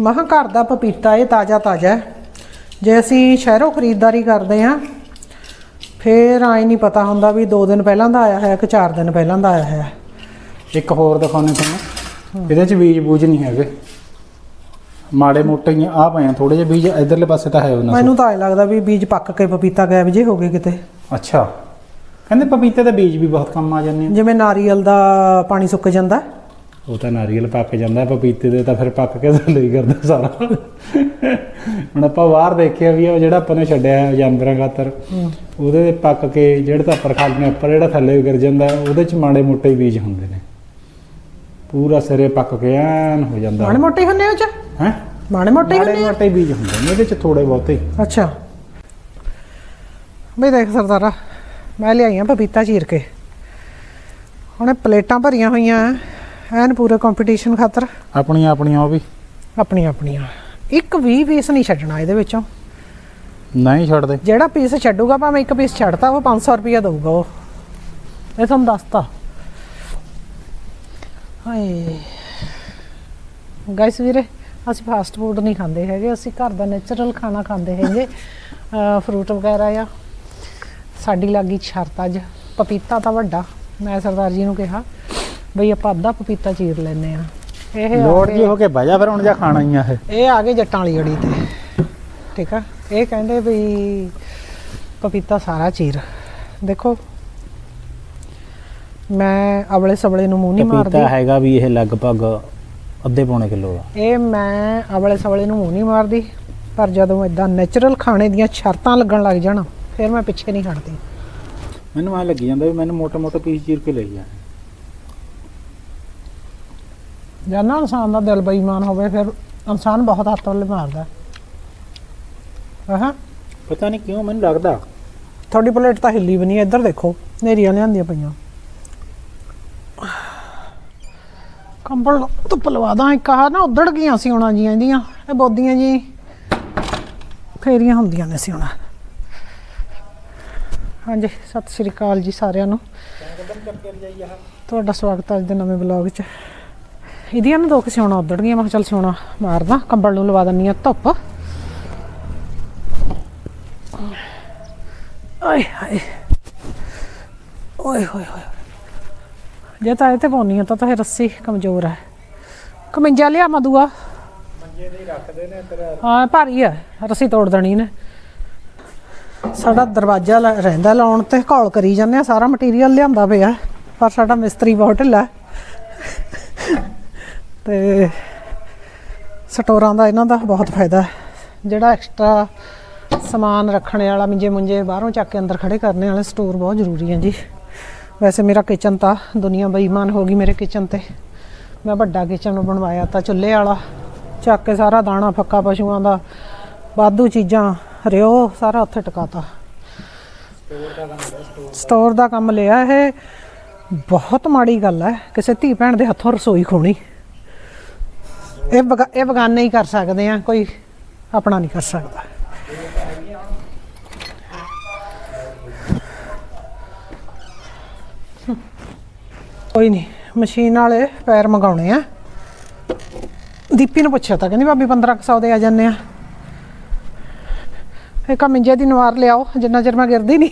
ਮਹਾ ਘਰ ਦਾ ਪਪੀਤਾ ਇਹ ਤਾਜ਼ਾ ਤਾਜ਼ਾ ਹੈ। ਜੇ ਅਸੀਂ ਸ਼ਹਿਰੋਂ ਖਰੀਦਦਾਰੀ ਕਰਦੇ ਆ ਫੇਰ ਆਈ ਨਹੀਂ ਪਤਾ ਹੁੰਦਾ ਵੀ 2 ਦਿਨ ਪਹਿਲਾਂ ਦਾ ਆਇਆ ਹੈ ਕਿ 4 ਦਿਨ ਪਹਿਲਾਂ ਦਾ ਆਇਆ ਹੈ ਇੱਕ ਹੋਰ ਦਿਖਾਉਣੇ ਤੁਹਾਨੂੰ। ਇਹਦੇ ਚ ਬੀਜ ਬੂਜ ਨਹੀਂ ਹੈਗੇ। ਮਾੜੇ ਮੋਟੇ ਹੀ ਆ ਪਏ ਆ ਥੋੜੇ ਜਿਹੇ ਬੀਜ ਇਧਰਲੇ ਪਾਸੇ ਤਾਂ ਹੈ ਉਹਨਾਂ ਮੈਨੂੰ ਤਾਂ ਐ ਲੱਗਦਾ ਵੀ ਬੀਜ ਪੱਕ ਕੇ ਪਪੀਤਾ ਗਾਇਬ ਜੇ ਹੋ ਗਏ ਕਿਤੇ। ਅੱਛਾ। ਕਹਿੰਦੇ ਪਪੀਤੇ ਦੇ ਬੀਜ ਵੀ ਬਹੁਤ ਕੰਮ ਆ ਜਾਂਦੇ ਆ। ਜਿਵੇਂ ਨਾਰੀਅਲ ਦਾ ਪਾਣੀ ਸੁੱਕ ਜਾਂਦਾ। ਉਹ ਤਾਂ ਨਾਰੀਅਲ ਪੱਕ ਜਾਂਦਾ ਪਪੀਤੇ ਦੇ ਤਾਂ ਫਿਰ ਪੱਕ ਕੇ ਹੀ ਕਰਦਾ ਸਾਰਾ। ਹੁਣ ਆਪਾਂ ਬਾਹਰ ਦੇਖਿਆ ਵੀ ਉਹ ਜਿਹੜਾ ਆਪਾਂ ਨੇ ਛੱਡਿਆ ਜਾਨਵਰਾਂ ਖਾਤਰ ਉਹਦੇ ਪੱਕ ਕੇ ਜਿਹੜਾ ਤਾਂ ਉੱਪਰ ਖਾਲੀਆਂ ਉੱਪਰ ਜਿਹੜਾ ਥੱਲੇ ਗਿਰ ਜਾਂਦਾ ਉਹਦੇ ਚ ਮਾੜੇ ਮੋਟੇ ਬੀਜ ਹੁੰਦੇ ਨੇ। ਪੂਰਾ ਸਿਰੇ ਪੱਕ ਕੇ ਐਨ ਹੋ ਜਾਂਦਾ। ਮਾੜੇ ਮੋਟੇ ਹੁੰਨੇ ਉਹ ਚ? ਹੈ? ਮਾੜੇ ਮੋਟੇ ਮਾੜੇ ਹੁੰਨੇ ਆ? ਮੋਟੇ ਬੀਜ ਹੁੰਦੇ ਨੇ ਇਹਦੇ ਚ ਥੋੜੇ ਬਹੁਤੇ। ਅੱਛਾ। ਬਈ ਦੇਖ ਸਰਦਾਰਾ ਮੈਂ ਲਿਆਈਆਂ ਪਪੀਤਾ ਚੀਰ ਕੇ। ਹੁਣ ਪਲੇਟਾਂ ਭਰੀਆਂ ਹੋਈਆਂ ਐ, ਐਨ ਪੂਰੇ ਕੰਪੀਟੀਸ਼ਨ ਖਾਤਰ? ਆਪਣੀਆਂ ਆਪਣੀਆਂ ਉਹ ਵੀ। ਆਪਣੀਆਂ ਆਪਣੀਆਂ। ਇੱਕ ਵੀ ਪੀਸ ਨਹੀਂ ਛੱਡਣਾ ਇਹਦੇ ਵਿੱਚੋਂ। ਨਹੀਂ ਛੱਡਦੇ। ਜਿਹੜਾ ਪੀਸ ਛੱਡੂਗਾ ਭਾਵੇਂ ਇੱਕ ਪੀਸ ਛੱਡਤਾ ਉਹ 500 ਰੁਪਇਆ ਦਊਗਾ ਉਹ। ਇਹ ਤੁਹਾਨੂੰ ਦੱਸਤਾ। ਹਾਏ। ਗਾਇਸ ਵੀਰੇ ਅਸੀਂ ਫਾਸਟ ਫੂਡ ਨਹੀਂ ਖਾਂਦੇ ਹੈਗੇ ਅਸੀਂ ਘਰ ਦਾ ਨੇਚਰਲ ਖਾਣਾ ਖਾਂਦੇ ਹੈਗੇ। ਫਰੂਟ ਵਗੈਰਾ ਆ। ਸਾਡੀ ਲੱਗੀ ਸ਼ਰਤ ਅੱਜ। ਪਪੀਤਾ ਤਾਂ ਵੱਡਾ ਮੈਂ ਸਰਦਾਰ ਜੀ ਨੂੰ ਕਿਹਾ। ਬਈ ਆਪਾਂ ਅੱਧਾ ਪਪੀਤਾ ਚੀਰ ਲੈਨੇ ਆ ਇਹ ਆ ਲੋੜ ਜੀ ਹੋ ਕੇ ਬਹਿ ਜਾ ਫਿਰ ਹੁਣ ਜਾ ਖਾਣਾ ਹੀ ਆ ਇਹ। ਇਹ ਆ ਗਏ ਜੱਟਾਂ ਵਾਲੀ ਅੜੀ ਤੇ। ਠੀਕ ਆ? ਇਹ ਕਹਿੰਦੇ ਵੀ ਪਪੀਤਾ ਸਾਰਾ ਚੀਰ। ਦੇਖੋ ਮੈਂ ਅਵਲੇ ਸਵਲੇ ਨੂੰ ਮੂੰਹ ਨਹੀਂ ਮਾਰਦੀ। ਪਪੀਤਾ ਹੈਗਾ ਵੀ ਇਹ ਲਗਭਗ ਅੱਧੇ ਪੌਣੇ ਕਿਲੋ ਦਾ ਇਹ ਮੈਂ ਅਵਲੇ ਸਵਲੇ ਨੂੰ ਮੂੰਹ ਨਹੀਂ ਮਾਰਦੀ ਪਰ ਜਦੋਂ ਇਦਾਂ ਨੈਚੁਰਲ ਖਾਣੇ ਦੀਆਂ ਸ਼ਰਤਾਂ ਲੱਗਣ ਲੱਗ ਜਾਣ ਫਿਰ ਮੈਂ ਪਿੱਛੇ ਨਹੀਂ ਹਟਦੀ। ਮੈਨੂੰ ਐ ਲੱਗੀ ਜਾਂਦਾ ਵੀ ਮੈਨੂੰ ਮੋਟੇ ਮੋਟੇ ਪੀਸ ਚੀਰ ਕੇ ਲਈ ਜਾ ਜਦ ਨਾ ਇਨਸਾਨ ਦਾ ਦਿਲ ਬੇਈਮਾਨ ਹੋਵੇ ਫਿਰ ਇਨਸਾਨ ਬਹੁਤ ਹੱਥ ਵੱਲ ਮਾਰਦਾ। ਹਾਂ? ਪਤਾ ਨਹੀਂ ਕਿਉਂ ਮੈਨੂੰ ਲੱਗਦਾ। ਤੁਹਾਡੀ ਪਲੇਟ ਤਾਂ ਹਿੱਲੀ ਵੀ ਨਹੀਂ ਇੱਧਰ ਦੇਖੋ ਨੇਰੀਆਂ ਲਿਆਂਦੀਆਂ ਪਈਆਂ। ਕੰਬਲ ਧੁੱਪ ਲਵਾ ਦਾਂ ਇੱਕ ਆਹ ਨਾ ਉੱਧੜ ਗਈਆਂ ਸੀ ਉਹਨਾਂ ਜੀਆਂ ਇਹਦੀਆਂ ਇਹ ਬੋਦੀਆਂ ਜੀ। ਫੇਰੀਆਂ ਹੁੰਦੀਆਂ ਨੇ ਸੀ ਹੁਣ ਹਾਂਜੀ ਸਤਿ ਸ੍ਰੀ ਅਕਾਲ ਜੀ ਸਾਰਿਆਂ ਨੂੰ। ਤੁਹਾਡਾ ਸਵਾਗਤ ਹੈ ਅੱਜ ਦੇ ਨਵੇਂ ਬਲੌਗ 'ਚ। ਇਹਦੀਆਂ ਨਾ ਦੋ ਕਿ ਸਿਉਣਾ ਉੱਧੜ ਗਈਆਂ ਮੈਂ ਕਿਹਾ ਚੱਲ ਸਿਉਣਾ ਮਾਰਦਾ, ਕੰਬਲ ਨੂੰ ਲਵਾ ਦਿੰਨੀ ਆ ਧੁੱਪ। ਆਏ ਹਾਏ। ਓਏ, ਹੋਏ ਹੋਏ ਜੇ ਤਾਂ ਇਹ ਤੇ ਪਾਉਣੀ ਆ, ਤਾਂ ਤਾਂ ਇਹ ਰੱਸੀ ਕਮਜ਼ੋਰ ਹੈ ਕਮਿੰਜਾ ਲਿਆ ਮਦੂਆ ਮੰਜੇ ਦੇ ਰੱਖਦੇ ਨੇ ਤੇਰਾ ਹਾਂ, ਭਾਰੀ ਆ, ਰੱਸੀ ਤੋੜ ਦੇਣੀ ਨੇ ਸਾਡਾ ਦਰਵਾਜ਼ਾ ਰਹਿੰਦਾ ਲਾਉਣ ਤੇ ਘੋਲ ਕਰੀ ਜਾਂਦੇ ਆ, ਸਾਰਾ ਮਟੀਰੀਅਲ ਲਿਆਂਦਾ ਪਿਆ, ਪਰ ਸਾਡਾ ਮਿਸਤਰੀ ਬਹੁਤ ਢਿੱਲਾ। ਤੇ ਸਟੋਰਾਂ ਦਾ ਇਹਨਾਂ ਦਾ ਬਹੁਤ ਫਾਇਦਾ ਹੈ। ਜਿਹੜਾ ਐਕਸਟਰਾ ਸਮਾਨ ਰੱਖਣ ਵਾਲਾ ਮਿੰਜੇ ਮੁੰਜੇ ਬਾਹਰੋਂ ਚੱਕ ਕੇ ਅੰਦਰ ਖੜੇ ਕਰਨੇ ਵਾਲੇ ਸਟੋਰ ਬਹੁਤ ਜ਼ਰੂਰੀ ਹੈ ਜੀ। ਵੈਸੇ ਮੇਰਾ ਕਿਚਨ ਤਾਂ ਦੁਨੀਆ ਬੇਈਮਾਨ ਹੋ ਗਈ ਮੇਰੇ ਕਿਚਨ ਤੇ। ਮੈਂ ਵੱਡਾ ਕਿਚਨ ਬਣਵਾਇਆ ਤਾਂ ਚੁੱਲ੍ਹੇ ਵਾਲਾ, ਚੱਕ ਕੇ ਸਾਰਾ ਦਾਣਾ ਫੱਕਾ ਪਸ਼ੂਆਂ ਦਾ, ਵਾਧੂ ਚੀਜ਼ਾਂ, ਰਿਓ ਸਾਰਾ ਉੱਥੇ ਟਿਕਾਤਾ। ਸਟੋਰ ਦਾ ਕੰਮ ਲਿਆ ਇਹ, ਬਹੁਤ ਮਾੜੀ ਗੱਲ ਹੈ। ਕਿਸੇ ਧੀ ਭੈਣ ਦੇ ਹੱਥੋਂ ਰਸੋਈ ਖੋਣੀ। ਇਹ ਬਗਾ- ਇਹ ਬਗਾਨੇ ਹੀ ਕਰ ਸਕਦੇ ਆ, ਕੋਈ ਆਪਣਾ ਨਹੀਂ ਕਰ ਸਕਦਾ। ਕੋਈ ਨਹੀਂ, ਮਸ਼ੀਨ ਵਾਲੇ ਪੈਰ ਮੰਗਾਉਣੇ ਆ। ਦੀਪੀ ਨੂੰ ਪੁੱਛਿਆ ਤਾਂ ਕਹਿੰਦੀ, ਭਾਬੀ 1500 ਦੇ ਆ ਜਾਂਦੇ ਆ। ਇਹ ਕਮਿੰਜੇ ਦੀ ਨਵਾਰ ਲਿਆਓ, ਜਿੰਨਾ ਚਿਰ ਮੈਂ ਗਿਰਦੀ ਨਹੀਂ।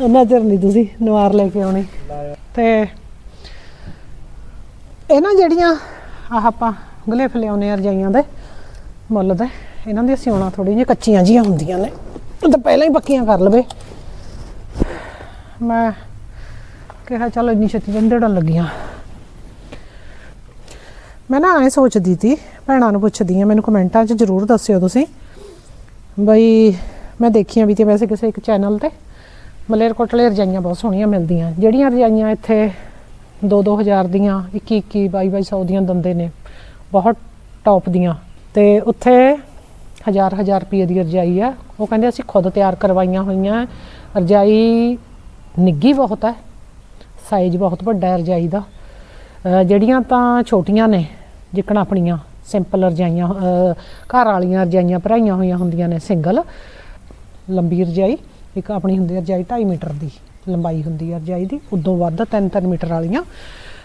ਉਹਨਾਂ ਚਿਰ ਨਹੀਂ ਤੁਸੀਂ ਨਵਾਰ ਲੈ ਕੇ ਆਉਣੀ। ਤੇ ਇਹ ਨਾ ਜਿਹੜੀਆਂ ਆਹ ਆਪਾਂ ਗਲੇਫ ਲਿਆਉਨੇ ਆ ਰਜਾਈਆਂ ਦੇ, ਮੁੱਲ ਦੇ। ਇਹਨਾਂ ਦੀਆਂ ਸਿਉਣਾ ਥੋੜੀ ਜਿਹੀ ਕੱਚੀਆਂ ਜੀਆਂ ਹੁੰਦੀਆਂ ਨੇ। ਤਾਂ ਪਹਿਲਾਂ ਹੀ ਪੱਕੀਆਂ ਕਰ ਲਵੇ। ਮੈਂ ਕਿਹਾ ਚਲੋ ਇੰਨੀ ਛੇਤੀ ਜੰਦੜਨ ਲੱਗੀਆਂ। ਮੈਂ ਨਾ ਐ ਸੋਚਦੀ ਸੀ ਭੈਣਾਂ ਨੂੰ ਪੁੱਛਦੀ ਆ, ਮੈਨੂੰ ਕਮੈਂਟਾਂ 'ਚ ਜ਼ਰੂਰ ਦੱਸਿਓ ਤੁਸੀਂ। ਬਈ ਮੈਂ ਦੇਖੀਆਂ ਵੀ ਤੇ ਵੈਸੇ ਕਿਸੇ ਇੱਕ ਚੈਨਲ ਤੇ, ਮਲੇਰਕੋਟਲੇ ਰਜਾਈਆਂ ਬਹੁਤ ਸੋਹਣੀਆਂ ਮਿਲਦੀਆਂ। ਜਿਹੜੀਆਂ ਰਜਾਈਆਂ ਇੱਥੇ 2-2000 ਦੀਆਂ 21-21 2200 ਦੀਆਂ ਦੰਦੇ ਨੇ। ਬਹੁਤ ਟੌਪ ਦੀਆਂ। ਤੇ ਉੱਥੇ ਹਜ਼ਾਰ ਹਜ਼ਾਰ ਰੁਪਏ ਦੀ ਰਜਾਈ ਆ। ਉਹ ਕਹਿੰਦੇ ਅਸੀਂ ਖੁਦ ਤਿਆਰ ਕਰਵਾਈਆਂ ਹੋਈਆਂ। ਰਜਾਈ ਨਿੱਗੀ ਬਹੁਤ ਹੈ ਸਾਈਜ਼ ਬਹੁਤ ਵੱਡਾ ਹੈ ਰਜਾਈ ਦਾ। ਜਿਹੜੀਆਂ ਤਾਂ ਛੋਟੀਆਂ ਨੇ, ਜਿਕਣਾ ਆਪਣੀਆਂ ਸਿੰਪਲ ਰਜਾਈਆਂ ਘਰ ਵਾਲੀਆਂ ਰਜਾਈਆਂ ਭਰਾਈਆਂ ਹੋਈਆਂ ਹੁੰਦੀਆਂ ਨੇ ਸਿੰਗਲ ਲੰਬੀ ਰਜਾਈ, ਇੱਕ ਆਪਣੀ ਹੁੰਦੀ ਰਜਾਈ 2.5 ਮੀਟਰ ਦੀ। ਲੰਬਾਈ ਹੁੰਦੀ ਹੈ ਰਜਾਈ ਦੀ, ਉਦੋਂ ਵੱਧ 3-3 ਮੀਟਰ ਵਾਲੀਆਂ।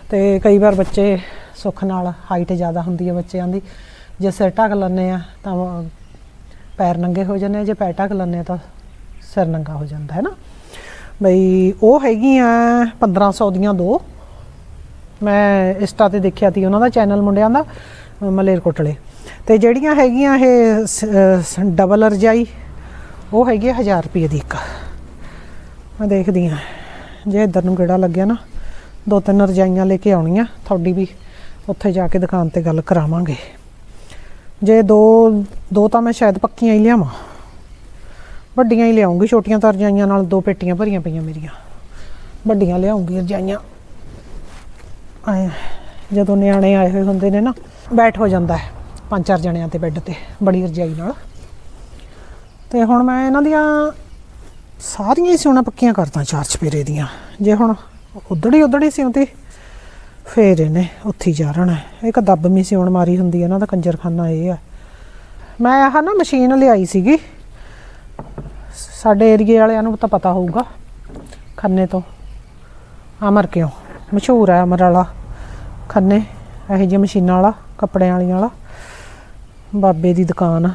ਤੇ ਕਈ ਵਾਰ ਬੱਚੇ ਸੁੱਖ ਨਾਲ ਹਾਈਟ ਜ਼ਿਆਦਾ ਹੁੰਦੀ ਹੈ ਬੱਚਿਆਂ ਦੀ। ਜੇ ਸਿਰ ਢੱਕ ਲੈਂਦੇ ਆ ਤਾਂ ਪੈਰ ਨੰਗੇ ਹੋ ਜਾਂਦੇ ਆ, ਜੇ ਪੈਰ ਢੱਕ ਲੈਂਦੇ ਆ ਤਾਂ ਸਿਰ ਨੰਗਾ ਹੋ ਜਾਂਦਾ, ਹੈ ਨਾ? ਬਈ ਉਹ ਹੈਗੀਆਂ 1500 ਦੀਆਂ ਦੋ। ਮੈਂ ਇੰਸਟਾ ਤੇ ਦੇਖਿਆ ਸੀ ਉਹਨਾਂ ਦਾ ਚੈਨਲ ਮੁੰਡਿਆਂ ਦਾ, ਮਲੇਰਕੋਟਲੇ। ਤੇ ਜਿਹੜੀਆਂ ਹੈਗੀਆਂ ਇਹ ਸ- ਡਬਲ ਰਜਾਈ, ਉਹ ਹੈਗੀ 1000 ਰੁਪਏ ਦੀ ਇੱਕ। ਮੈਂ ਦੇਖਦੀ ਆ ਜੇ ਇੱਧਰ ਨੂੰ ਗੇੜਾ ਲੱਗਿਆ ਨਾ, ਦੋ ਤਿੰਨ ਰਜਾਈਆਂ ਲੈ ਕੇ ਆਉਣੀਆਂ, ਤੁਹਾਡੀ ਵੀ ਉੱਥੇ ਜਾ ਕੇ ਦੁਕਾਨ ਤੇ ਗੱਲ ਕਰਾਵਾਂਗੇ। ਜੇ ਦੋ ਦੋ ਤਾਂ ਮੈਂ ਸ਼ਾਇਦ ਪੱਕੀਆਂ ਹੀ ਲਿਆਵਾਂ। ਵੱਡੀਆਂ ਹੀ ਲਿਆਉਂਗੀ, ਛੋਟੀਆਂ ਤਾਂ ਰਜਾਈਆਂ ਨਾਲ ਦੋ ਪੇਟੀਆਂ ਭਰੀਆਂ ਪਈਆਂ ਮੇਰੀਆਂ। ਵੱਡੀਆਂ ਲਿਆਉਂਗੀ ਰਜਾਈਆਂ। ਆਏ, ਜਦੋਂ ਨਿਆਣੇ ਆਏ ਹੋਏ ਹੁੰਦੇ ਨੇ ਨਾ, ਬੈਠ ਹੋ ਜਾਂਦਾ ਹੈ, ਪੰਜ ਚਾਰ ਜਣਿਆਂ ਤੇ ਬੈੱਡ ਤੇ, ਬੜੀ ਰਜਾਈ ਨਾਲ। ਤੇ ਹੁਣ ਮੈਂ ਇਹਨਾਂ ਦੀਆਂ ਸਾਰੀਆਂ ਹੀ ਸਿਉਣਾ ਪੱਕੀਆਂ ਕਰਦਾ ਚਾਰ ਚਪੇਰੇ ਦੀਆਂ। ਜੇ ਹੁਣ ਉਧੜੀ ਉਧੜੀ ਸਿਉਂਦੀ ਫੇਰ ਇਹਨੇ ਉੱਥੇ ਜਾ ਰਹਿਣਾ ਇੱਕ ਦੱਬ ਦੱਬਵੀਂ ਸਿਉਣ ਮਾਰੀ ਹੁੰਦੀ ਹੈ ਇਹਨਾਂ ਦਾ ਕੰਜਰਖਾਨਾ ਇਹ ਆ ਮੈਂ ਆਹ ਨਾ ਮਸ਼ੀਨ ਲਿਆਈ ਸੀਗੀ। ਸਾਡੇ ਏਰੀਏ ਵਾਲਿਆਂ ਨੂੰ ਤਾਂ ਪਤਾ ਹੋਊਗਾ, ਖੰਨੇ ਤੋਂ। ਅਮਰ ਕਿਉਂ? ਮਸ਼ਹੂਰ ਹੈ ਅਮਰ ਵਾਲਾ ਖੰਨੇ, ਇਹੋ ਜਿਹੀ ਮਸ਼ੀਨਾਂ ਵਾਲਾ, ਕੱਪੜਿਆਂ ਵਾਲੀਆਂ ਵਾਲਾ। ਬਾਬੇ ਦੀ ਦੁਕਾਨ। ਆ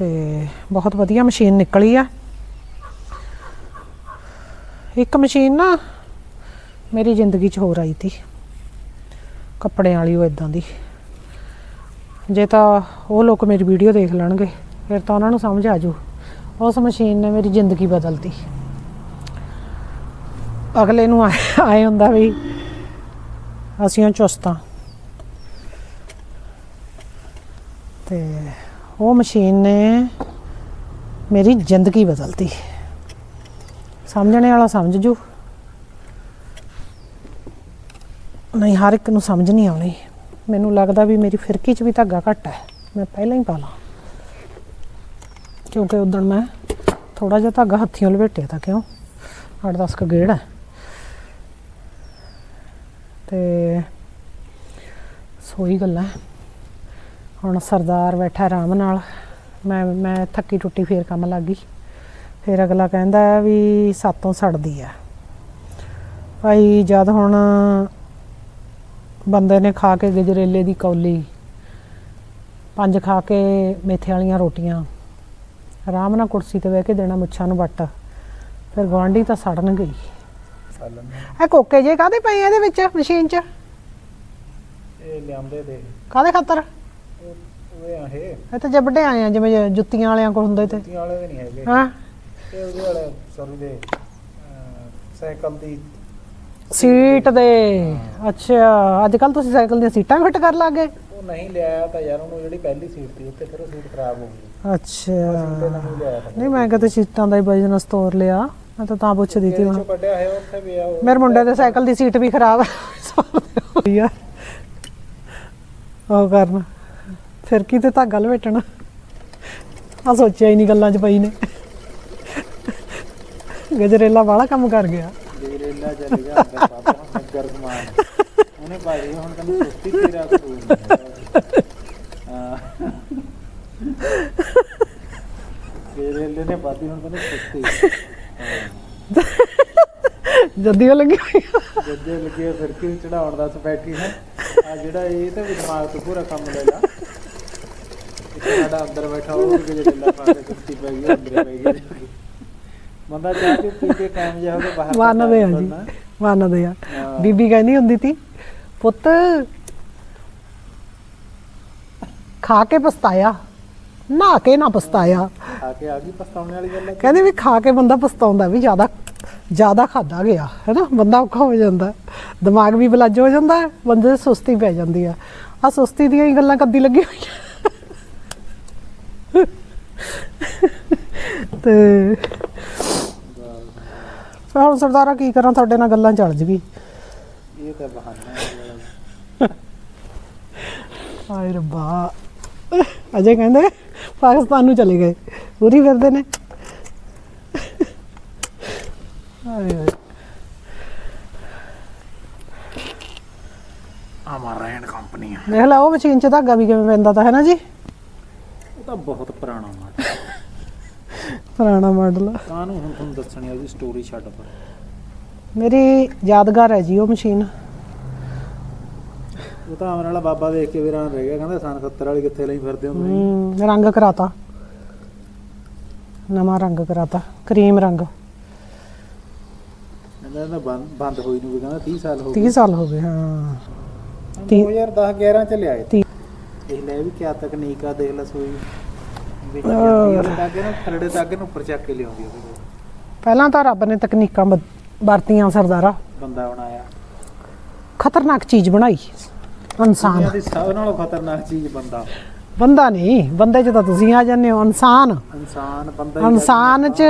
ਤੇ ਬਹੁਤ ਵਧੀਆ ਮਸ਼ੀਨ ਨਿਕਲੀ ਆ। ਇੱਕ ਮਸ਼ੀਨ ਨਾ ਮੇਰੀ ਜ਼ਿੰਦਗੀ 'ਚ ਹੋਰ ਆਈ ਤੀ। ਕੱਪੜਿਆਂ ਵਾਲੀ ਉਹ ਇਦਾਂ ਦੀ। ਜੇ ਤਾਂ ਉਹ ਲੋਕ ਮੇਰੀ ਵੀਡੀਓ ਦੇਖ ਲੈਣਗੇ, ਫਿਰ ਤਾਂ ਉਹਨਾਂ ਨੂੰ ਸਮਝ ਆ ਜੂ ਉਸ ਮਸ਼ੀਨ ਨੇ ਮੇਰੀ ਜ਼ਿੰਦਗੀ ਬਦਲਤੀ ਅਗਲੇ ਨੂੰ ਆਏ- ਆਏ ਹੁੰਦਾ ਵੀ ਅਸੀਂ ਹਾਂ ਚੁਸਤਾਂ ਤੇ ਉਹ ਮਸ਼ੀਨ ਨੇ ਮੇਰੀ ਜ਼ਿੰਦਗੀ ਬਦਲਤੀ। ਸਮਝਣੇ ਵਾਲਾ ਸਮਝ ਜੂ ਨਹੀਂ, ਹਰ ਇੱਕ ਨੂੰ ਸਮਝ ਨਹੀਂ ਆਉਣੀ। ਮੈਨੂੰ ਲੱਗਦਾ ਵੀ ਮੇਰੀ ਫਿਰਕੀ 'ਚ ਵੀ ਧਾਗਾ ਘੱਟ ਹੈ। ਮੈਂ ਪਹਿਲਾਂ ਹੀ ਪਾ ਲਾਂ ਕਿਉਂਕਿ ਉਦੋਂ ਮੈਂ ਥੋੜਾ ਜਿਹਾ ਧਾਗਾ ਹੱਥੀਂ ਲਪੇਟਿਆ ਤਾਂ ਕਿਉਂ? 8-10 ਕ ਗੇੜ ਹੈ। ਤੇ ਸੋਈ ਗੱਲਾਂ ਹੁਣ ਸਰਦਾਰ ਬੈਠਾ ਆਰਾਮ ਨਾਲ ਮੈਂ ਮੈਂ ਥੱਕੀ ਟੁੱਟੀ ਫੇਰ ਕੰਮ ਲੱਗ ਗਈ। ਫਿਰ ਅਗਲਾ ਕਹਿੰਦਾ ਹੈ ਵੀ ਸਾਤੋਂ ਸੜਦੀ ਆ। ਭਾਈ ਜਦ ਹੁਣ ਬੰਦੇ ਨੇ ਖਾ ਕੇ ਗਜਰੇਲੇ ਦੀ ਕੌਲੀ ਪੰਜ ਖਾ ਕੇ ਮੇਥੇ ਵਾਲੀਆਂ ਰੋਟੀਆਂ ਆਰਾਮ ਨਾਲ ਕੁਰਸੀ ਤੇ ਬਹਿ ਕੇ ਦੇਣਾ ਮੁੱਛਾਂ ਨੂੰ ਵੱਟ ਫਿਰ ਗਵਾਂਢੀ ਤਾਂ ਸੜਨ ਗਈ। ਇਹ ਕੋਕੇ ਜੇ ਕਾਦੇ ਪਏ ਇਹਦੇ ਵਿੱਚ ਮਸ਼ੀਨ 'ਚ? ਇਹ ਲਿਆਂਦੇ ਦੇ। ਕਾਦੇ ਖਾਤਰ? ਉਹ ਆ ਇਹ। ਤਾਂ ਜੱਬੜੇ ਆਏ ਆ ਜਿਵੇਂ ਜੁੱਤੀਆਂ ਵਾਲਿਆਂ ਕੋਲ ਹੁੰਦੇ ਤੇ ਕੁੱਤੀਆਂ ਵਾਲੇ ਵੀ ਨਹੀਂ ਹੈਗੇ। ਹਾਂ। ਇਹ ਉਹਦੇ ਵਾਲੇ ਸਰੂ ਦੇ ਅਹ, ਸਾਈਕਲ ਦੀ ਸੀਟ ਦੇ। ਅੱਛਾ ਅੱਜ ਕੱਲ ਤੁਸੀਂ ਸਾਈਕਲ ਦੀਆਂ ਸੀਟਾਂ ਫਿੱਟ ਕਰ ਲਾਗੇ ਉਹ ਨਹੀਂ ਲਿਆਇਆ ਤਾਂ ਯਾਰ ਉਹਨੂੰ ਜਿਹੜੀ ਪਹਿਲੀ ਸੀਟ ਸੀ ਉੱਤੇ ਫਿਰ ਉਹ ਸੀਟ ਖਰਾਬ ਹੋ ਗਈ। ਅੱਛਾ। ਤੇ ਨਹੀਂ ਲਿਆਇਆ ਤਾਂ। ਨਹੀਂ ਮੈਂ ਕਿਤੇ ਸੀਟਾਂ ਦਾ ਹੀ ਬਿਜ਼ਨਸ ਤੋਰ ਲਿਆ ਮੈਂ ਤਾਂ ਤਾਂ ਪੁੱਛਦੀ ਸੀ ਹੁਣ। ਚੋਂ ਕੱਢਿਆ ਹੈ ਉੱਥੇ ਵੀ ਆ ਉਹ ਮੇਰੇ ਮੁੰਡੇ ਦੇ ਸਾਈਕਲ ਦੀ ਸੀਟ ਵੀ ਖਰਾਬ ਹੈ ਯਾਰ ਉਹ ਕਰਨ। ਫਿਰ ਕੀ ਤੇ ਧਾਗਾ ਲਵੇਟਣਾ? ਆ ਸੋਚਿਆ ਹੀ ਨਹੀਂ ਗੱਲਾਂ 'ਚ ਪਈ ਨੇ। ਗਜਰੇਲਾ ਵਾਲਾ ਕੰਮ ਕਰ ਗਿਆ। ਗਜਰੇਲਾ ਚੱਲ ਗਿਆ ਅੰਦਰ ਬਾਬਾ ਹੁਣ ਨਗਰ ਸਮਾਨ। ਉਹਨੇ ਭਾਈ ਹੁਣ ਤੈਨੂੰ ਸੁਸਤੀ ਤੇਰਾ ਕਸੂਰ ਨਹੀਂ ਹਾਂ। ਗਜਰੇਲੇ ਨੇ ਬਾਤੀ ਹੁਣ ਤੈਨੂੰ ਸੁਸਤੀ। ਜੱਦੀ ਉਹ ਲੱਗੀ ਹੋਈ। ਜੱਜੇ ਲੱਗੇ ਫਿਰ ਕੀ ਚੜਾਉਣ ਦਾ ਸਪੈਕੀ ਹੈ? ਆ ਜਿਹੜਾ ਇਹ ਤਾਂ ਦਿਮਾਗ ਤੋਂ ਪੂਰਾ ਕੰਮ ਲੈ। ਸਾਡਾ ਅੰਦਰ ਬੈਠਾ ਉਹ ਗਜਰੇਲਾ ਪਾ ਕੇ ਕੁੱਤੀ ਪੈ ਗਈ ਅੰਦਰ ਪੈ ਗਈ। ਬੰਦਾ ਚਾਹ ਚੁ ਪੀ ਕੇ ਕਾਇਮ ਜਿਹਾ ਹੋ ਕੇ ਬਾਹਰ ਮੰਨਦੇ ਆ ਜੀ। ਮੰਨਦੇ ਆ। ਬੀਬੀ ਕਹਿੰਦੀ ਹੁੰਦੀ ਤੀ ਪੁੱਤ ਖਾ ਕੇ ਪਛਤਾਇਆ ਨਹਾ ਕੇ ਨਾ ਪਛਤਾਇਆ। ਆ ਕੇ ਆ ਗਈ ਪਛਤਾਉਣ ਵਾਲੀ ਗੱਲ ਹੈ ਕਹਿੰਦੇ ਵੀ ਖਾ ਕੇ ਬੰਦਾ ਪਛਤਾਉਂਦਾ ਵੀ ਜ਼ਿਆਦਾ ਜ਼ਿਆਦਾ ਖਾਦਾ ਗਿਆ ਹੈ ਨਾ ਬੰਦਾ ਔਖਾ ਹੋ ਜਾਂਦਾ। ਦਿਮਾਗ ਵੀ ਬਲੱਜ ਹੋ ਜਾਂਦਾ ਬੰਦੇ ਦੀ ਸੁਸਤੀ ਪੈ ਜਾਂਦੀ ਆ। ਆ ਸੁਸਤੀ ਦੀਆਂ ਹੀ ਗੱਲਾਂ ਕੱਦੀ ਲੱਗੀ ਹੋਈਆਂ। ਤੇ ਫਿਰ ਹੁਣ ਸਰਦਾਰਾ ਕੀ ਕਰਾਂ ਤੁਹਾਡੇ ਨਾਲ ਗੱਲਾਂ ਚੱਲ ਜਗੀ। ਇਹ ਤਾਂ ਬਹਾਨਾ ਹੈ ਹਾਏ ਰੱਬਾ। ਅਜੇ ਕਹਿੰਦੇ ਪਾਕਿਸਤਾਨ ਨੂੰ ਚਲੇ ਗਏ ਪੂਰੀ ਫਿਰਦੇ ਨੇ। ਹਾਏ ਅਮਰੈਨ ਕੰਪਨੀ ਆ ਦੇਖ ਲਾ ਉਹ ਮਸ਼ੀਨ 'ਚ ਧਾਗਾ ਵੀ ਕਿਵੇਂ ਪੈਂਦਾ ਤਾਂ ਹੈ ਨਾ ਜੀ? ਉਹ ਤਾਂ ਬਹੁਤ ਪੁਰਾਣਾ ਮਾਡਲ ਪੁਰਾਣਾ ਮਾਡਲ ਕਾਹਨੂੰ ਹੁਣ ਤੁਹਾਨੂੰ ਦੱਸਣੀ ਆ ਉਹਦੀ ਸਟੋਰੀ ਛੱਡ ਪਰ? ਮੇਰੀ ਯਾਦਗਾਰ ਹੈ ਜੀ ਉਹ ਮਸ਼ੀਨ ਉਹ ਤਾਂ ਆਮਰ ਵਾਲਾ ਬਾਬਾ ਦੇਖ ਕੇ ਵੀਰਾਂ ਰਹਿ ਗਿਆ ਕਹਿੰਦਾ ਸਨ 70 ਵਾਲੀ ਕਿੱਥੇ ਲਈ ਫਿਰਦੇ ਹੋ ਤੁਸੀਂ? ਹਮ, ਰੰਗ ਕਰਾਤਾ। ਨਵਾਂ ਰੰਗ ਕਰਾਤਾ ਕਰੀਮ ਰੰਗ। ਕਹਿੰਦਾ ਇਹਦਾ ਬੰਦ ਬੰਦ ਹੋਈ ਨੂੰ ਵੀ ਕਹਿੰਦਾ 30 ਸਾਲ ਹੋ 30 ਸਾਲ ਹੋ ਗਏ ਹਾਂ। ਤੀਹ- 2010 11 ਚ ਲਿਆਏ। ਤੀਹ। ਦੇਖ ਲੈ ਇਹ ਵੀ ਕਿਆ ਤਕਨੀਕ ਆ ਦੇਖ ਲੈ ਸੋਈ। ਵਿੱਚ ਔਰ। ਜਾਂਦੀ ਆ ਤਾਗੇ ਨੂੰ ਥਰੜੇ ਤਾਗੇ ਨੂੰ ਉੱਪਰ ਚੱਕ ਕੇ ਲਿਆਉਂਦੀ ਉਹਦੇ ਕੋਲ। ਪਹਿਲਾਂ ਤਾਂ ਰੱਬ ਨੇ ਤਕਨੀਕਾਂ ਵਰਤੀਆਂ ਸਰਦਾਰਾ। ਬੰਦਾ ਬਣਾਇਆ। ਖਤਰਨਾਕ ਚੀਜ਼ ਬਣਾਈ। ਇਨਸਾਨ। ਦੁਨੀਆ ਦੀ ਸਭ ਨਾਲੋਂ ਖਤਰਨਾਕ ਚੀਜ਼ ਬੰਦਾ। ਬੰਦਾ ਨਹੀਂ ਬੰਦੇ 'ਚ ਤਾਂ ਤੁਸੀਂ ਆ ਜਾਂਦੇ ਹੋ ਇਨਸਾਨ। ਇਨਸਾਨ ਬੰਦਾ ਹੀ ਇਨਸਾਨ 'ਚ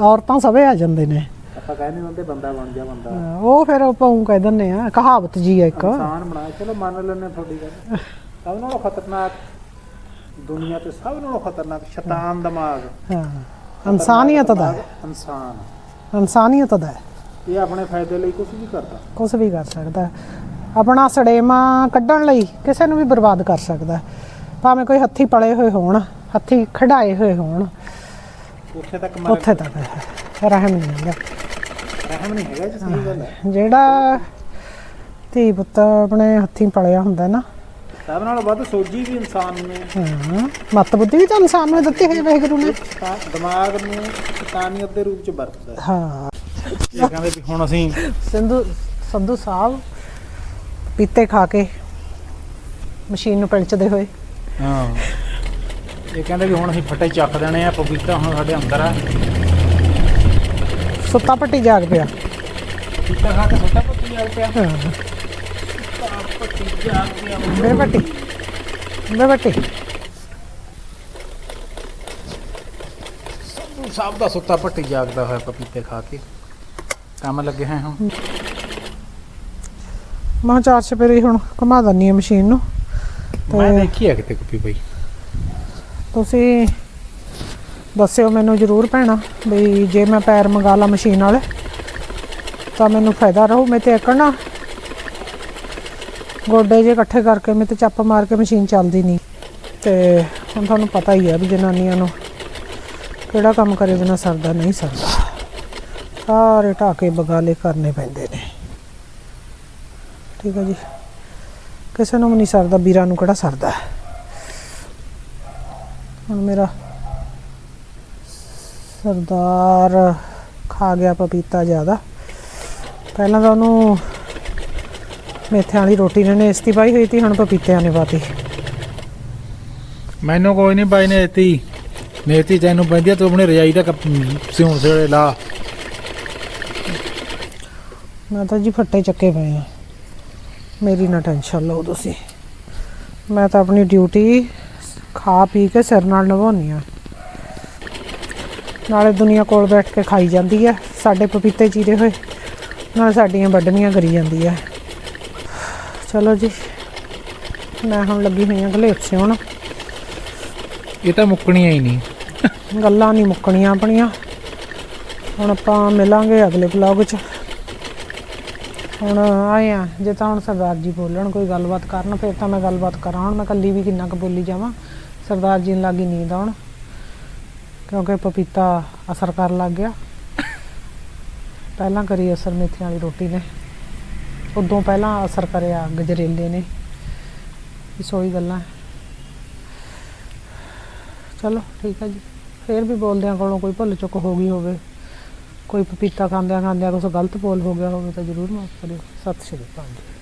ਔਰਤਾਂ ਸਭੇ ਆ ਜਾਂਦੇ ਨੇ। ਆਪਾਂ ਕਹਿੰਦੇ ਹੁੰਦੇ ਬੰਦਾ ਬਣ ਜਾ ਬੰਦਾ। ਉਹ ਫਿਰ ਆਪਾਂ ਉਹ ਕਹਿ ਦਿੰਦੇ ਆ ਕਹਾਵਤ ਜੀ ਆ ਇੱਕ। ਇਨਸਾਨ ਬਣਾ ਚਲੋ ਮੰਨ ਲੈਣੇ ਤੁਹਾਡੀ ਗੱਲ। ਸਭ ਨਾਲੋਂ ਖਤਰਨਾਕ ਦੁਨੀਆ ਤੇ ਸਭ ਨਾਲੋਂ ਖਤਰਨਾਕ ਸ਼ੈਤਾਨ ਦਿਮਾਗ ਹਾਂ ਇਨਸਾਨੀਅਤ ਦਾ ਹੈ, ਇਨਸਾਨ। ਇਨਸਾਨੀਅਤ ਦਾ ਹੈ। ਇਹ ਆਪਣੇ ਫਾਇਦੇ ਲਈ ਕੁਝ ਵੀ ਕਰਦਾ। ਕੁਛ ਵੀ ਕਰ ਸਕਦਾ ਹੈ। ਆਪਣਾ ਸੜੇਮਾ ਕੱਢਣ ਲਈ ਕਿਸੇ ਨੂੰ ਵੀ ਬਰਬਾਦ ਕਰ ਸਕਦਾ ਹੈ। ਭਾਵੇਂ ਕੋਈ ਹੱਥੀ ਪਲੇ ਹੋਏ ਹੋਣ ਹੱਥੀ ਖੜਾਏ ਹੋਏ ਹੋਣ। ਉੱਥੇ ਤੱਕ ਮਰ ਉੱਥੇ ਤੱਕ ਰਹਿਮ ਨਹੀਂ ਹੈਗਾ। ਰਹਿਮ ਨਹੀਂ ਹੈਗਾ ਜੀ ਸਹੀ ਗੱਲ ਹੈ ਜਿਹੜਾ ਧੀ ਪੁੱਤ ਆਪਣੇ ਹੱਥੀ ਪਲਿਆ ਹੁੰਦਾ ਨਾ ਸਭ ਨਾਲੋਂ ਵੱਧ ਸੋਝੀ ਵੀ ਇਨਸਾਨ ਨੂੰ। ਹਾਂ ਮੱਤ ਬੁੱਧੀ ਵੀ ਤਾਂ ਇਨਸਾਨ ਨੂੰ ਦਿੱਤੀ ਹੋਈ ਵਾਹਿਗੁਰੂ ਨੇ। ਦਿਮਾਗ ਨੂੰ ਸ਼ੈਤਾਨੀਅਤ ਦੇ ਰੂਪ ਚ ਵਰਤਦਾ ਹੈ। ਹਾਂ। ਇਹ ਕਹਿੰਦੇ ਵੀ ਹੁਣ ਅਸੀਂ ਸਿੰਧੂ ਸੰਧੂ ਸਾਹਿਬ ਪੀਤੇ ਖਾ ਕੇ ਮਸ਼ੀਨ ਨੂੰ ਪਿਲਚਦੇ ਹੋਏ। ਹਾਂ। ਇਹ ਕਹਿੰਦੇ ਵੀ ਹੁਣ ਅਸੀਂ ਫੱਟੇ ਚੱਕ ਦੇਣੇ ਆ ਪਪੀਤਾ ਹੁਣ ਸਾਡੇ ਅੰਦਰ ਆ। ਸੁੱਤਾ ਪੱਟੀ ਜਾਗ ਪਿਆ। ਪਪੀਤਾ ਖਾ ਕੇ ਸੁੱਤਾ ਪੱਤੀ ਆ ਪਿਆ। ਹਾਂ। ਪੱਤੀ ਜਾ ਪਿਆ ਬੇ ਪੱਟੀ ਬੇ ਪੱਟੀ ਸਭ ਦਾ ਸੁੱਤਾ ਪੱਟੀ ਜਾਗਦਾ ਹੋਇਆ ਪਪੀਤੇ ਖਾ ਕੇ। ਕੰਮ ਲੱਗੇ ਹੈ ਹੁਣ। ਮਾਂ ਚਾਰ ਚਪੇਰੀ ਹੁਣ ਘੁਮਾ ਦਿੰਨੀ ਮਸ਼ੀਨ ਨੂੰ। ਮੈਂ ਤੇ ਦੇਖੀ ਆ ਕਿਤੇ ਕੁੱਪੀ ਬਈ। ਤੁਸੀਂ ਦੱਸਿਓ ਮੈਨੂੰ ਜ਼ਰੂਰ ਭੈਣਾ ਵੀ ਜੇ ਮੈਂ ਪੈਰ ਮੰਗਾ ਲਾ ਮਸ਼ੀਨ ਵਾਲੇ ਤਾਂ ਮੈਨੂੰ ਫਾਇਦਾ ਰਹੂ ਮੈਂ ਤੇ ਇੱਕ ਨਾ ਗੋਡੇ ਜੇ ਇਕੱਠੇ ਕਰਕੇ ਮੈਂ ਤੇ ਚੱਪ ਮਾਰ ਕੇ ਮਸ਼ੀਨ ਚੱਲਦੀ ਨਹੀਂ। ਤੇ ਹੁਣ ਤੁਹਾਨੂੰ ਪਤਾ ਹੀ ਹੈ ਵੀ ਜਨਾਨੀਆਂ ਨੂੰ ਕਿਹੜਾ ਕੰਮ ਕਰੇ ਬਿਨਾ ਸਰਦਾ ਨਹੀਂ ਸਰਦਾ। ਸਾਰੇ ਢਾਕੇ ਬਗਾਲੇ ਕਰਨੇ ਪੈਂਦੇ ਨੇ। ਠੀਕ ਹੈ ਜੀ। ਕਿਸੇ ਨੂੰ ਵੀ ਨਹੀਂ ਸਰਦਾ, ਵੀਰਾਂ ਨੂੰ ਕਿਹੜਾ ਸਰਦਾ? ਹੁਣ ਮੇਰਾ ਸਰਦਾਰ ਖਾ ਗਿਆ ਪਪੀਤਾ ਜ਼ਿਆਦਾ। ਪਹਿਲਾਂ ਤਾਂ ਉਹਨੂੰ ਮੇਥਿਆਂ ਵਾਲੀ ਰੋਟੀ ਨੇ ਨੇਸਤੀ ਪਾਈ ਹੋਈ ਸੀ ਹੁਣ ਪਪੀਤਿਆਂ ਨੇ ਪਾਤੀ। ਮੈਨੂੰ ਕੋਈ ਨਹੀਂ ਬਾਈ ਨੇ ਦਿੱਤੀ ਮੇਤੀ ਤੈਨੂੰ ਪੈਂਦੀ ਆ, ਤੂੰ ਆਪਣੀ ਰਜਾਈ ਦਾ ਕੱਪ- ਸਿਉਣ ਸੇੜੇ ਲਾ। ਮੈਂ ਤਾਂ ਜੀ ਫੱਟੇ ਚੱਕੇ ਪਏ ਆ। ਮੇਰੀ ਨਾ ਟੈਨਸ਼ਨ ਲਓ ਤੁਸੀਂ। ਮੈਂ ਤਾਂ ਆਪਣੀ ਡਿਊਟੀ ਖਾ ਪੀ ਕੇ ਸਿਰ ਨਾਲ ਨਿਭਾਉਣੀ ਆ। ਨਾਲੇ ਦੁਨੀਆ ਕੋਲ ਬੈਠ ਕੇ ਖਾਈ ਜਾਂਦੀ ਆ ਸਾਡੇ ਪਪੀਤੇ ਚੀਰੇ ਹੋਏ ਨਾਲ ਸਾਡੀਆਂ ਵੱਢਣੀਆਂ ਕਰੀ ਜਾਂਦੀ ਆ। ਚਲੋ ਜੀ। ਮੈਂ ਹੁਣ ਲੱਗੀ ਹੋਈ ਆ ਗਲੇਪ ਸਿਉਣ। ਇਹ ਤਾਂ ਮੁੱਕਣੀਆਂ ਹੀ ਨਹੀਂ। ਗੱਲਾਂ ਨਹੀਂ ਮੁੱਕਣੀਆਂ ਆਪਣੀਆਂ। ਹੁਣ ਆਪਾਂ ਮਿਲਾਂਗੇ ਅਗਲੇ ਵਲੌਗ 'ਚ। ਹੁਣ ਆਏ ਆ। ਜੇ ਤਾਂ ਹੁਣ ਸਰਦਾਰ ਜੀ ਬੋਲਣ ਕੋਈ ਗੱਲਬਾਤ ਕਰਨ ਫਿਰ ਤਾਂ ਮੈਂ ਗੱਲਬਾਤ ਕਰਾਂ। ਹੁਣ ਮੈਂ ਕੱਲੀ ਵੀ ਕਿੰਨਾ ਕੁ ਬੋਲੀ ਜਾਵਾਂ। ਸਰਦਾਰ ਜੀ ਨੂੰ ਲੱਗੀ ਨੀਂਦ ਆਉਣ ਕਿਉਂਕਿ ਪਪੀਤਾ ਅਸਰ ਕਰਨ ਲੱਗ ਗਿਆ। ਪਹਿਲਾਂ ਕਰੀ ਅਸਰ ਮੇਥੀਆਂ ਵਾਲੀ ਰੋਟੀ ਨੇ। ਉਦੋਂ ਪਹਿਲਾਂ ਅਸਰ ਕਰਿਆ ਗਜਰੇਲੇ ਨੇ। ਇਹ ਸੋਈ ਗੱਲਾਂ। ਚਲੋ, ਠੀਕ ਹੈ ਜੀ। ਫੇਰ ਵੀ ਬੋਲਦਿਆਂ ਕੋਲੋਂ ਕੋਈ ਭੁੱਲ ਚੁੱਕ ਹੋ ਗਈ ਹੋਵੇ, ਕੋਈ ਪਪੀਤਾ ਖਾਂਦਿਆਂ ਖਾਂਦਿਆਂ ਕੁਝ ਗਲਤ ਬੋਲ ਹੋ ਗਿਆ ਹੋਵੇ ਤਾਂ ਜ਼ਰੂਰ ਮਾਫ ਕਰਿਓ। ਸਤਿ ਸ਼੍ਰੀ ਅਕਾਲ। ਜੀ